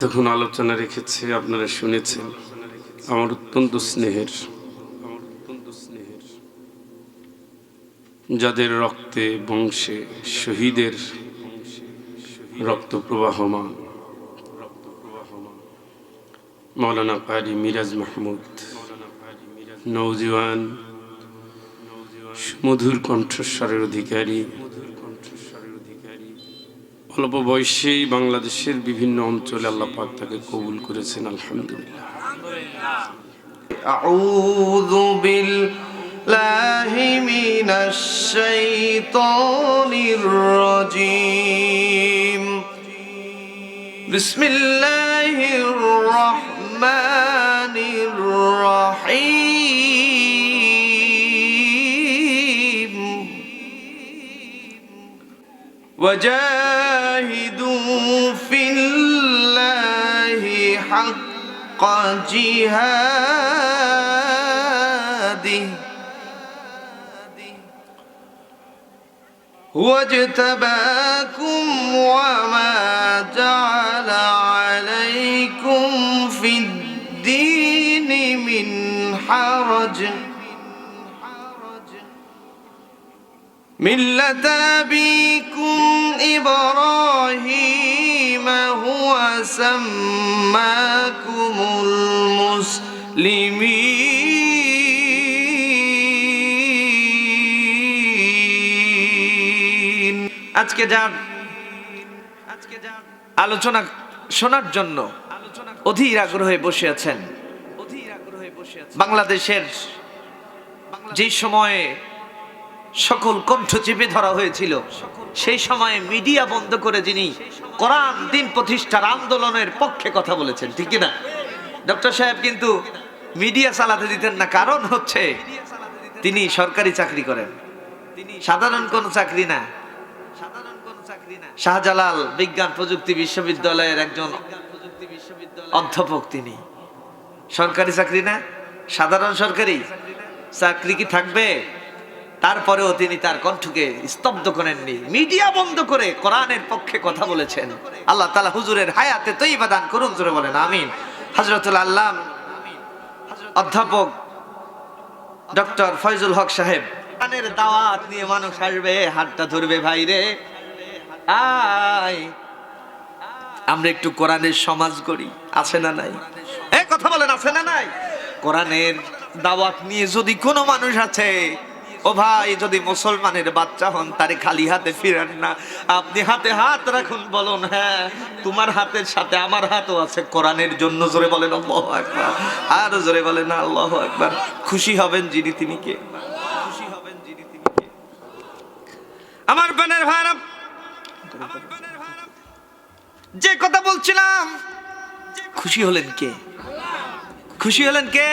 তখন আলোচনা রেখেছে, আপনারা শুনেছেন। আমার অত্যন্ত স্নেহের। যাদের রক্তে, বংশে, শহীদের রক্ত প্রবাহমান। মৌলানা কারি মিরাজ মাহমুদ। নৌজওয়ান মধুর কণ্ঠস্বরের অধিকারী। অল্প বয়সেই বাংলাদেশের বিভিন্ন অঞ্চলে আল্লাহ পাক তাকে কবুল করেছেন আলহামদুলিল্লাহ أعوذ بالله من الشيطان الرجيم بسم الله الرحمن الرحيم وجاهدوا حق جهاده. واجتباكم وما جعل عليكم في الدين من حرج. ملة أبيكم إبراهيم سماكم المسلمين আজকে যার আজকে যার আলোচনা শোনার জন্য অধীর আগ্রহে বসে আছেন বাংলাদেশের যে সময়ে সকল কণ্ঠ চেপে ধরা হয়েছিল। সেই সময়ে মিডিয়া বন্ধ করে যিনি কোরআন দিন প্রতিষ্ঠার আন্দোলনের পক্ষে কথা বলেছেন, ঠিক না ডক্টর সাহেব কিন্তু মিডিয়া চালাতে দিতেন না, কারণ হচ্ছে তিনি সরকারি চাকরি করেন। সাধারণ কোন চাকরি না। শাহজালাল বিজ্ঞান প্রযুক্তি বিশ্ববিদ্যালয়ের একজন অধ্যাপক তিনি। সরকারি চাকরি না? সাধারণ সরকারি? চাকরি কি থাকবে? তারপরেও তিনি তার কণ্ঠকে স্তব্ধ করেননি। মিডিয়া বন্ধ করে কোরআনের পক্ষে কথা বলেছেন। আল্লাহ তালা হুজুরের হায়াতে তৈবা দান করুন, জোরে বলেন, আমিন। হজরতুল আল্লাহ অধ্যাপক ডক্টর ফয়জুল হক সাহেব, কোরআনের দাওয়াত নিয়ে মানুষ আসবে, হাতটা ধরবে, ভাই রে। আয়। আমরা একটু কোরআনের সমাজ করি আছে না নাই? এ, কথা বলেন, আছে না নাই? কোরআনের দাওয়াত নিয়ে যদি কোনো মানুষ আছে ও ভাই, যদি মুসলমানের বাচ্চা হন, তারে খালি হাতে ফিরেন না। আপনি হাতে হাত রাখুন, বলুন হ্যাঁ তোমার হাতের সাথে আমার হাতও আছে। কোরআনের জন্য জোরে বলেন, আল্লাহ একবার আর জোরে বলেন আল্লাহ একবার খুশি হবেন যিনি তিনি কে? আমার বোনের ভাইরা যে কথা বলছিলাম, খুশি হলেন কে? খুশি হলেন কে?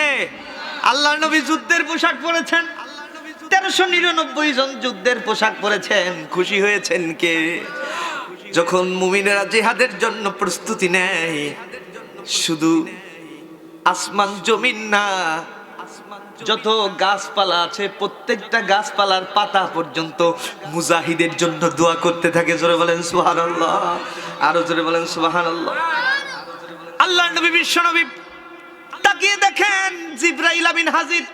আল্লাহ নবী যুদ্ধের পোশাক পরেছেন। তেরোশো নিরানব্বই জন যুদ্ধের পোশাক পরেছেন, খুশি হয়েছেন কে? যখন মুমিনেরা জেহাদের জন্য প্রস্তুতি নেয়, শুধু আসমান জমিন না, যত গাছপালা আছে, প্রত্যেকটা গাছপালার পাতা পর্যন্ত মুজাহিদের জন্য দোয়া করতে থাকে। জোরে বলেন সুহান আল্লাহ আরও জোরে বলেন সুহান আল্লাহ আল্লাহ নবী, বিশ্ব নবী, তাকিয়ে দেখেন জিব্রাইল আমিন হাজির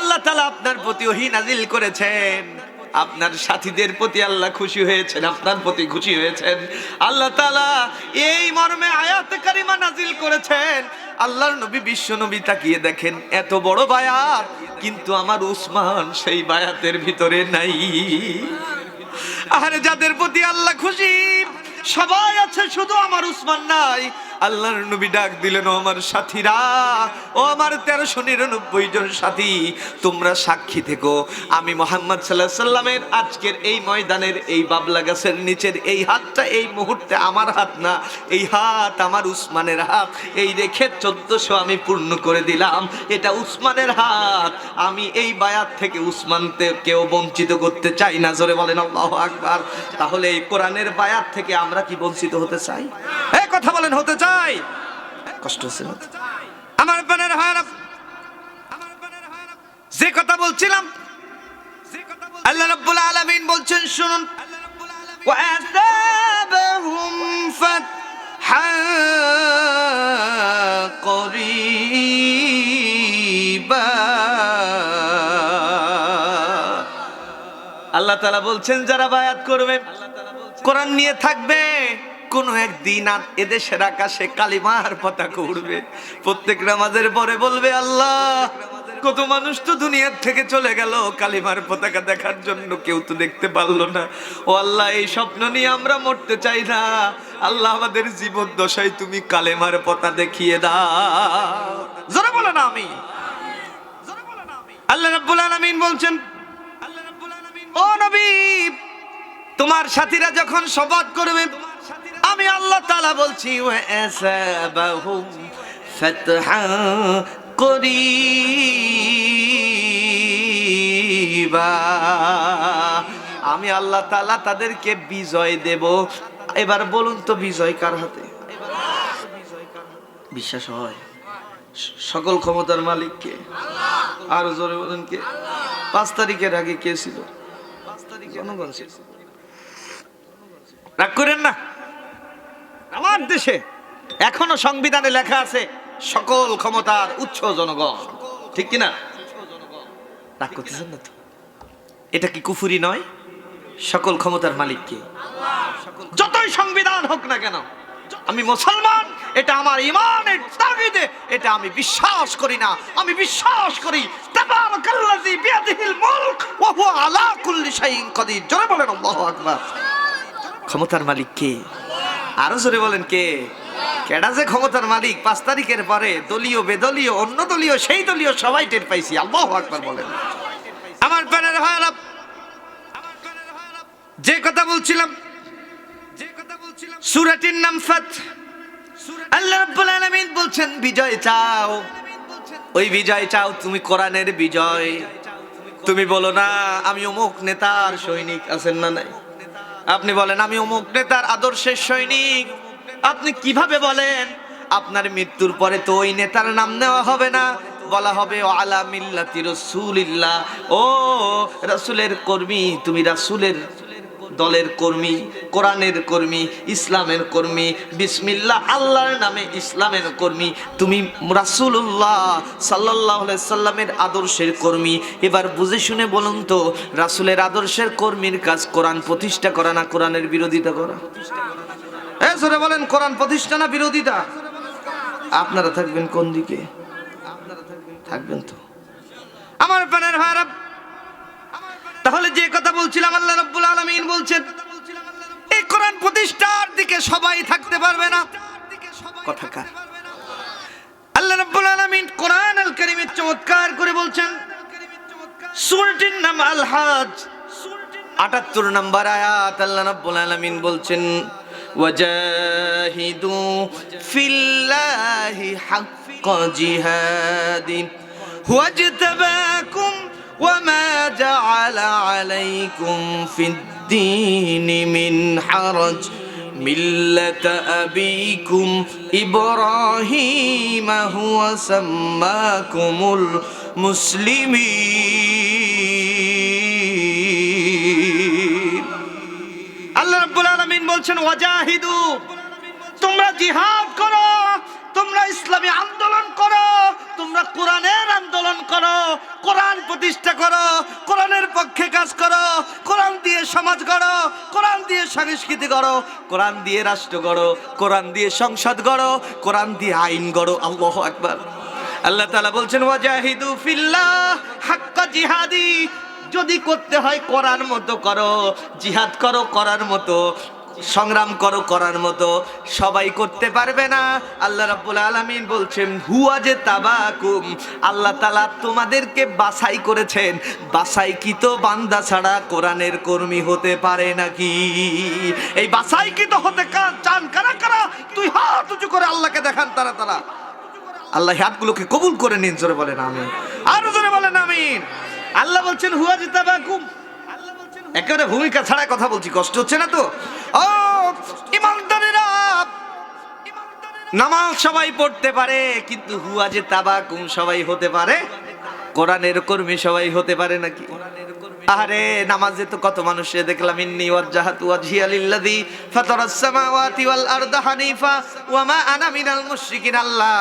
আল্লাহ তালা আপনার প্রতি ওহী নাজিল করেছেন। আপনার সাথীদের প্রতি আল্লাহ খুশি হয়েছেন, আপনার প্রতি খুশি হয়েছেন। আল্লাহ তাআলা এই মর্মে আয়াত কারিমা নাজিল করেছেন। আল্লাহর নবী, বিশ্ব নবী তাকিয়ে দেখেন, এত বড় বায়াত, কিন্তু আমার উসমান সেই বায়াতের ভিতরে নাই। আরে যাদের প্রতি আল্লাহ খুশি সবাই আছে, শুধু আমার উসমান নাই। আল্লাহর নবী ডাক দিলেন, ও আমার সাথীরা, ও আমার তেরোশো নিরানব্বই জন সাথী, তোমরা সাক্ষী থেকো। আমি মোহাম্মদ সাল্লাহ সাল্লামের আজকের এই ময়দানের এই বাবলা গাছের নিচের এই হাতটা এই মুহূর্তে আমার হাত না, এই হাত আমার উসমানের হাত। এই রেখে চোদ্দশো আমি পূর্ণ করে দিলাম। এটা উসমানের হাত। আমি এই বায়াত থেকে উসমানতে কেউ বঞ্চিত করতে চাই না। জোরে বলেন, আল্লাহ আকবার। তাহলে এই কোরআনের বায়াত থেকে আমরা আমরা কি বঞ্চিত হতে চাই এই কথা বলেন হতে চাই। কষ্ট হচ্ছে আমার বোনের হয় না যে কথা বলছিলাম আল্লাহ রাব্বুল আলামিন বলছেন শুনুন। ওয়া আযাবাহুম ফাতহান করিবা। আল্লাহ তাআলা বলছেন যারা বায়াত করবে কোরআন নিয়ে থাকবে। কোন একদিন আর এদেশের আকাশে কালিমার পতাকা উড়বে। প্রত্যেক নামাজের পরে বলবে, আল্লাহ, কত মানুষ তো দুনিয়ার থেকে চলে গেল। কালিমার পতাকা দেখার জন্য কেউ তো দেখতে পারল না। ও আল্লাহ, এই স্বপ্ন নিয়ে আমরা মরতে চাই না। আল্লাহ, আমাদের জীবন দশায় তুমি কালেমার পতা দেখিয়ে দাও। জোরে বলো না আমি আল্লাহ রাব্বুল আলামিন বলছেন, ও নবী তোমার সাথীরা যখন শপথ করবে, আমি আল্লাহ তাআলা বলছি আমি আল্লাহ তাআলা তাদেরকে বিজয় দেব। এবার বলুন তো, বিজয় কার হাতে? বিশ্বাস হয়। সকল ক্ষমতার মালিক কে আর জোরে বলেন কে? পাঁচ তারিখের আগে কে ছিল? জনগণ ছিল। রাগ করেন না। আমার দেশে এখনও সংবিধানে লেখা আছে, সকল ক্ষমতার উচ্চ জনগণ। ঠিক কিনা? রাগ করতেছেন না তো? এটা কি কুফুরি নয়? সকল ক্ষমতার মালিক কে যতই সংবিধান হোক না কেন, আমি মুসলমান, এটা আমার ইমানের তাগিদে, এটা আমি বিশ্বাস করি না। আমি বিশ্বাস করি, তাবারাকাল্লাযী বিয়াদিহিল মুলক ওয়া হুয়া আলা কুল্লি শাইইন কাদির। জোরে বলেন, আল্লাহু আকবার। ক্ষমতার মালিক কে? আরও জোরে বলেন কে? কেডা যে ক্ষমতার মালিক? পাঁচ তারিখের পরে দলীয়, বেদলীয়, অন্য দলীয়, সেই দলীয় সবাই টের পাইছি। আল্লাহু আকবার বলেন। আমার প্যানের ভাইরা যে কথা বলছিলাম, সুরাটির নাম ফাত। আল্লাহ রাব্বুল আলামিন বলছেন, বিজয় চাও। ওই বিজয় চাও তুমি কোরআনের বিজয়। তুমি বলো না, আমি অমুক নেতার সৈনিক আছেন না নাই? আপনি বলেন, আমি অমুক নেতার আদর্শের সৈনিক। আপনি কীভাবে বলেন, আপনার মৃত্যুর পরে তো ওই নেতার নাম নেওয়া হবে না। বলা হবে আলা মিল্লাতি রসুলিল্লাহ। ও, রাসূলের কর্মী, তুমি রাসূলের দলের কর্মী, কোরআনের কর্মী, ইসলামের কর্মী, বিসমিল্লাহ আল্লাহর নামে ইসলামের কর্মী, তুমি রাসূলুল্লাহ সাল্লাল্লাহু আলাইহি সাল্লামের আদর্শের কর্মী। এবার বুঝে শুনে বলুন তো, রাসূলের আদর্শের কর্মীর কাজ কোরআন প্রতিষ্ঠা করা না কোরআনের বিরোধিতা করা? এ, জোরে বলেন, কোরআন প্রতিষ্ঠা না বিরোধিতা? আপনারা থাকবেন কোন দিকে? আপনারা থাকবেন থাকবেন তো। আমার প্রাণের ভাইরা তাহলে যে কথা বলছিলাম আল্লাহ রাব্বুল আলামিন বলছেন, এই কোরআন প্রতিষ্ঠার দিকে সবাই থাকতে পারবে না। কথা কার? আল্লাহ রাব্বুল আলামিন কোরআন আল কারীমে চমৎকার করে বলছেন, সূরাটির নাম আল 78 নম্বর আয়াত আল্লাহ রাব্বুল আলামিন বলছেন, ওয়াজাহিদু ফিল্লাহি হাক্ক জিহাদি হুয়াজতাবাকুম وما جعل عليكم في الدين من حرج ملة أبيكم إبراهيم هو سماكم المسلمين আল্লাহ রাব্বুল আলামিন বলছেন ওয়াজাহিদু তোমরা জিহাদ করো তোমরা ইসলামী আন্দোলন করো তোমরা কোরআনের আন্দোলন করো, কোরআন প্রতিষ্ঠা করো, কোরআনের পক্ষে কাজ করো, কোরআন দিয়ে সমাজ গড়ো, কোরআন দিয়ে সংস্কৃতি গড়ো, কোরআন দিয়ে রাষ্ট্র গড়ো, কোরআন দিয়ে সংসদ গড়ো, কোরআন দিয়ে আইন গড়ো। আল্লাহ একবার আল্লাহ তালা বলছেন, ওয়াজাহিদু ফিল্লাহ হাক্কা জিহাদি। যদি করতে হয় করার মতো করো, জিহাদ করো করার মতো। সংগ্রাম করো, করার মতো সবাই করতে পারবে না। আল্লাহ রাব্বুল আলামিন বলছেন, হুয়া যে তাবাকুম, আল্লাহ তাআলা তোমাদেরকে বাছাই করেছেন। বাছাই কি তো বান্দা ছাড়া কোরআনের কর্মী হতে পারে নাকি? এই বাছাই কি তো হতে চান কারা কারা? তুই হাত উঁচু করে আল্লাহকে দেখান তারা তারা। আল্লাহ হাতগুলোকে কবুল করে নিন, জোরে বলেন, আমিন। আরও জোরে বলেন, আমিন। আল্লাহ বলছেন, হুয়া জিতাবাকুম একেবারে ভূমিকা ছাড়া কথা বলছি, কষ্ট হচ্ছে না তো? নামাজ সবাই পড়তে পারে, কিন্তু হুয়া যে তাবাকুম সবাই হতে পারে? কোরআনের কর্মী সবাই হতে পারে নাকি? আরে, নামাজে তো কত মানুষে দেখলাম, ইন্নি ওয়াজ্জাহাতু ফাতারাস সামাওয়াতি ওয়াল আরদা হানিফা ওয়া মা আনা মিনাল মুশরিকিন আল্লাহ।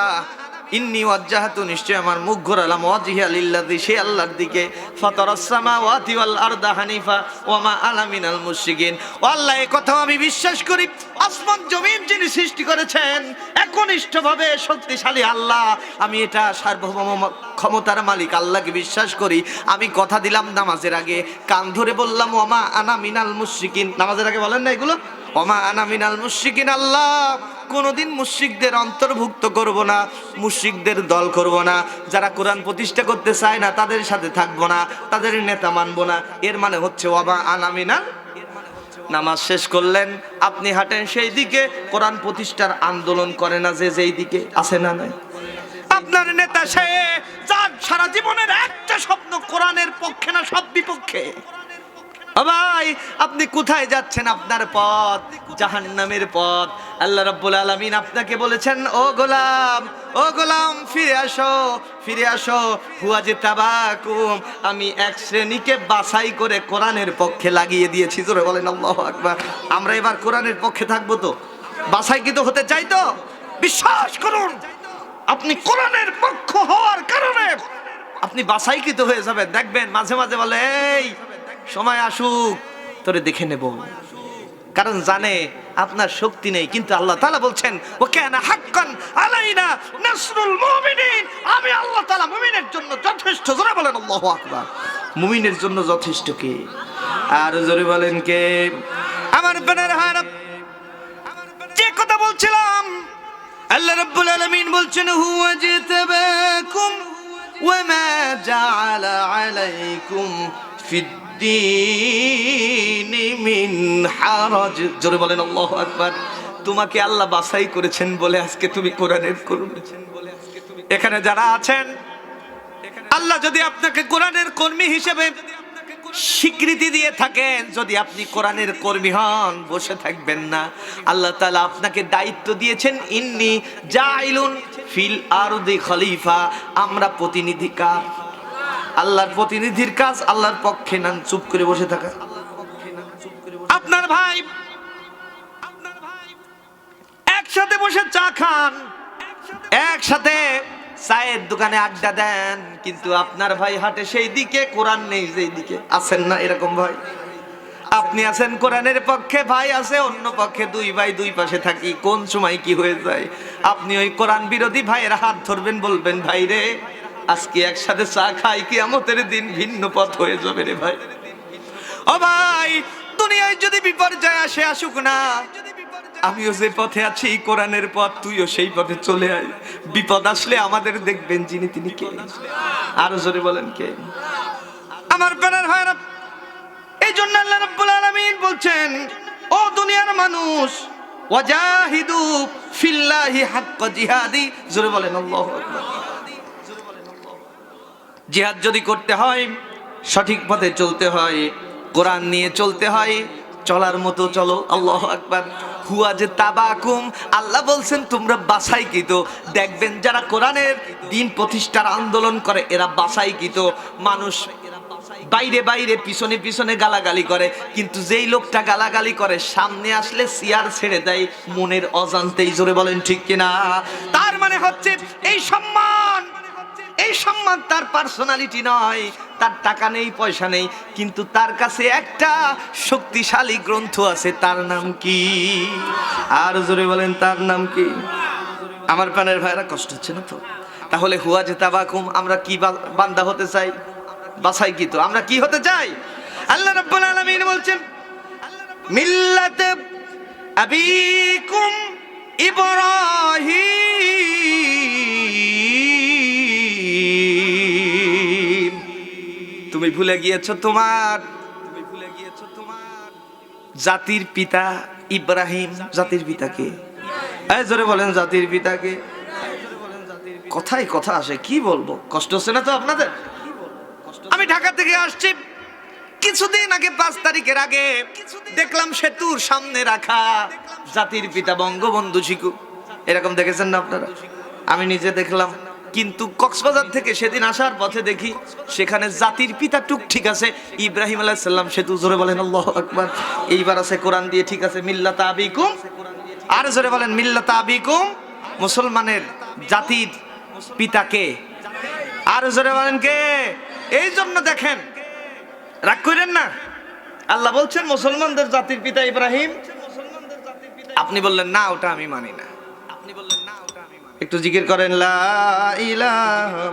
ইন্নি ওয়াজ্জাহাতু নিশ্চয় আমার মুখ ঘোরালাম। ওয়াজহিয়া লিল্লাযি, সে আল্লাহর দিকে। ফাতারাস সামাওয়াতি ওয়াল আরদা হানিফা, ওয়া মা আনা মিনাল মুশরিকিন। আল্লাহ এই কথাও আমি বিশ্বাস করি, আসমান, জমিন যিনি সৃষ্টি করেছেন, একনিষ্ঠভাবে শক্তিশালী আল্লাহ। আমি এটা সার্বভৌম ক্ষমতার মালিক, আল্লাহকে বিশ্বাস করি। আমি কথা দিলাম নামাজের আগে, কান ধরে বললাম ওমা আনা মিনাল মুশরিকিন। নামাজের আগে বলেন না এগুলো? ওমা আনা মিনাল মুশরিকিন আল্লাহ। কোনোদিন মুশরিকদের অন্তর্ভুক্ত করব না, মুশরিকদের দল করব না, যারা কোরআন প্রতিষ্ঠা করতে চায় না তাদের সাথে থাকব না, তাদের নেতা মানবো না। এর মানে হচ্ছে ওমা আনা মিনাল নামাজ শেষ করলেন, আপনি হাঁটেন সেই দিকে, কোরআন প্রতিষ্ঠার আন্দোলন করে না যে যেই দিকে আছে না নাই। আপনার নেতা সে, যার সারা জীবনের একটা স্বপ্ন কোরআনের পক্ষে না, সব বিপক্ষে। ভাই, আপনি কোথায় যাচ্ছেন আপনার পথ? জাহান্নামের পথ। আল্লাহ রাব্বুল আলামিন আপনাকে বলেছেন, ও গোলাম ও গোলাম, ফিরে আসো ফিরে আসো। হুয়া যে তাবাকুম, আমি এক শ্রেণীকে বাছাই করে কোরআনের পক্ষে লাগিয়ে দিয়েছি। জোরে বলেন, আল্লাহু আকবার। আমরা এবার কোরআনের পক্ষে থাকব তো? বাছাই কি তো হতে চাই তো? বিশ্বাস করুন, আপনি কোরআনের পক্ষ হওয়ার কারণে আপনি বাছাইকৃত হয়ে যাবেন। দেখবেন মাঝে মাঝে বলে, এই সময় আসুক, তোরে দেখে নেব। কারণ জানে আপনার শক্তি নেই, কিন্তু আল্লাহ তালা বলছেন ও কেন হাক্কান আলাইনা নাসরুল মুমিনিন। আমি আল্লাহ তালা মুমিনের জন্য যথেষ্ট, জোরে বলেন আল্লাহু আকবার। মুমিনের জন্য যথেষ্ট কে? আর জোরে বলেন কে? আমার বেনার হারাপ যে কথা বলছিলাম, আল্লাহ রাব্বুল আলামিন বলছেন, হুয়া জিতাবাকুম ওয়া মা জাআলা আলাইকুম ফিদ্দীন মিন হারাজ জোরে বলেন, আল্লাহু আকবার। তোমাকে আল্লাহ বাছাই করেছেন বলে আজকে তুমি কোরআনের কর্মী এখানে যারা আছেন, আল্লাহ যদি আপনাকে কোরআনের কর্মী হিসেবে স্বীকৃতি দিয়ে থাকেন, যদি আপনি কোরআনের কর্মী হন, বসে থাকবেন না। আল্লাহ তালা আপনাকে দায়িত্ব দিয়েছেন, ইন্নি জাইলুন ফিল আরদি খলিফা। আমরা প্রতিনিধি কার? আল্লাহর প্রতিনিধির কাজ, আল্লাহর পক্ষে নান চুপ করে বসে থাকা। আপনার ভাই একসাথে বসে চা খান। একসাথে চায়ের দোকানে আড্ডা দেন, কিন্তু আপনার ভাই হাটে সেই দিকে কোরআন নেই যেই দিকে আছেন না এরকম ভাই? আপনি আছেন কোরআনের পক্ষে, ভাই আছে অন্য পক্ষে, দুই ভাই দুই পাশে থাকি, কোন সময় কি হয়ে যায়? আপনি ওই কোরআন বিরোধী ভাইয়ের হাত ধরবেন, বলবেন, ভাই রে আজকে একসাথে চা খাই কি আমতের দিন ভিন্ন পথ হয়ে যাবে রে ভাই। ও ভাই, দুনিয়ায় যদি বিপর্যয় আসে, আসুক না। আমিও যে পথে আছি, কোরআনের পথ, তুইও সেই পথে চলে আয়। বিপদ আসলে আমাদের দেখবেন যিনি তিনি কে। আরও জোরে বলেন কে। আমার প্রাণের হয় না এই জন্য আল্লাহ রাব্বুল আলামিন বলছেন, ও দুনিয়ার মানুষ, ওয়াজাহিদু ফিল্লাহি হাক্কা জিহাদি। জোরে বলেন, আল্লাহু আকবার। জিহাদ যদি করতে হয়, সঠিক পথে চলতে হয়, কোরআন নিয়ে চলতে হয়, চলার মতো চলো, আল্লাহ আকবার। হুয়া যে তাবাকুম, আল্লাহ বলছেন, তোমরা বাসাই কিতো দেখবেন যারা কোরআনের দিন প্রতিষ্ঠার আন্দোলন করে, এরা বাসাই কিতো মানুষ বাইরে বাইরে, পিছনে পিছনে গালাগালি করে, কিন্তু যেই লোকটা গালাগালি করে, সামনে আসলে সিয়ার ছেড়ে দেয়, মনের অজান্তেই জোরে বলেন ঠিক কিনা? তার মানে হচ্ছে, এই সম্মান এই সম্মান তার পার্সোনালিটি নয়, তার টাকা নেই, পয়সা নেই, কিন্তু তার কাছে একটা শক্তিশালী গ্রন্থ আছে, তার নাম কি? আর জোরে বলেন, তার নাম কি? আমার প্রাণের ভাইরা, কষ্ট হচ্ছে না তো? তাহলে হুয়া যে তাবাকুম আমরা কি বান্দা হতে চাই? বাসাই কি তো? আমরা কি হতে চাই? আল্লাহ রাব্বুল আলামিন বলছেন, মিল্লাতে আবিকুম ইব্রাহিম। তুমি ভুলে গিয়েছো তোমার। তুমি ভুলে গিয়েছো তোমার জাতির পিতা ইব্রাহিম, জাতির পিতাকে। এই জোরে বলেন, জাতির পিতাকে। কথাই কথা আসে, কি বলব? কষ্ট হচ্ছে না তো আপনাদের? আমি ঢাকা থেকে আসছি। কিছুদিন আগে পাঁচ তারিখের আগে দেখলাম সেতুর সামনে রাখা জাতির পিতা বঙ্গবন্ধু শিকু। এরকম দেখেছেন না আপনারা? আমি নিজে দেখলাম। কিন্তু কক্সবাজার থেকে সেদিন আসার পথে দেখি সেখানে জাতির পিতা টুক ঠিক আছে। ইব্রাহিম আলাইহিস সালাম সেতু জোরে বলেন, আল্লাহ আকবার। এইবার আছে কোরআন দিয়ে ঠিক আছে, মিল্লাতা আবিকুম। আর জোরে বলেন, মিল্লাতা আবিকুম। মুসলমানের জাতির পিতাকে। আর জোরে বলেন, কে? এই জন্য দেখেন, রাগ করেন না। আল্লাহ বলছেন, মুসলমানদের জাতির পিতা ইব্রাহিম। আপনি বললেন, না, ওটা আমি মানি না। আপনি বললেন। একটু জিকির করেন লা ইলাহা